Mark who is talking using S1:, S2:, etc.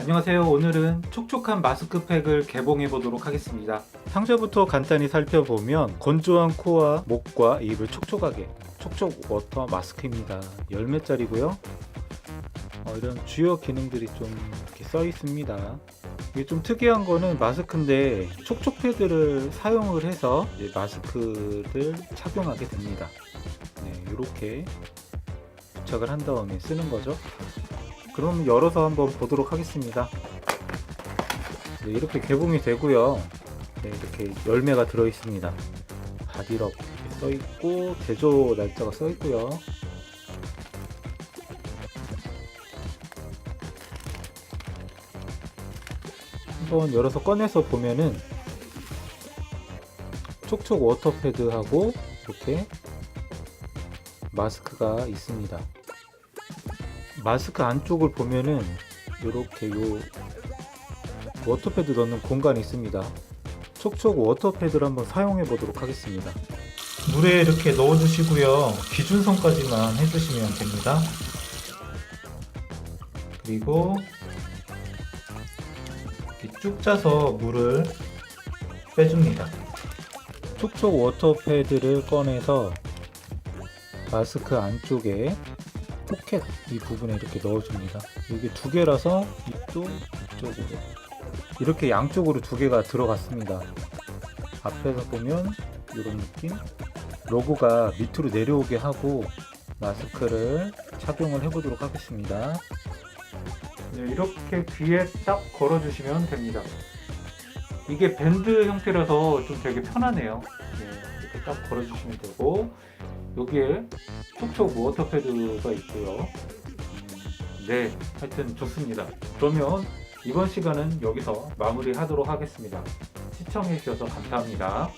S1: 안녕하세요. 오늘은 촉촉한 마스크팩을 개봉해 보도록 하겠습니다. 상자부터 간단히 살펴보면 건조한 코와 목과 입을 촉촉하게 촉촉 워터 마스크입니다. 열매짜리고요. 어, 이런 주요 기능들이 좀 이렇게 써 있습니다. 이게 좀 특이한 거는 마스크인데 촉촉 패드를 사용을 해서 마스크를 착용하게 됩니다. 네, 이렇게 부착을 한 다음에 쓰는 거죠. 그럼 열어서 한번 보도록 하겠습니다. 네, 이렇게 개봉이 되고요. 네, 이렇게 열매가 들어 있습니다. 이렇게 써 있고 제조 날짜가 써 있고요. 한번 열어서 꺼내서 보면은 촉촉 워터패드하고 이렇게 마스크가 있습니다. 마스크 안쪽을 보면은 이렇게 요 워터패드 넣는 공간이 있습니다. 촉촉 워터패드를 한번 사용해 보도록 하겠습니다. 물에 이렇게 넣어 주시고요. 기준선까지만 해주시면 됩니다. 그리고 이렇게 쭉 짜서 물을 빼줍니다. 촉촉 워터패드를 꺼내서 마스크 안쪽에 포켓 이 부분에 이렇게 넣어줍니다. 이게 두 개라서 이쪽 이쪽으로 이렇게 양쪽으로 두 개가 들어갔습니다. 앞에서 보면 이런 느낌 로고가 밑으로 내려오게 하고 마스크를 착용을 해보도록 하겠습니다. 네, 이렇게 귀에 딱 걸어주시면 됩니다. 이게 밴드 형태라서 좀 되게 편하네요. 네, 이렇게 딱 걸어주시면 되고 여기에 촉촉 워터패드가 있고요. 음, 네, 하여튼 좋습니다. 그러면 이번 시간은 여기서 마무리하도록 하겠습니다. 시청해주셔서 감사합니다.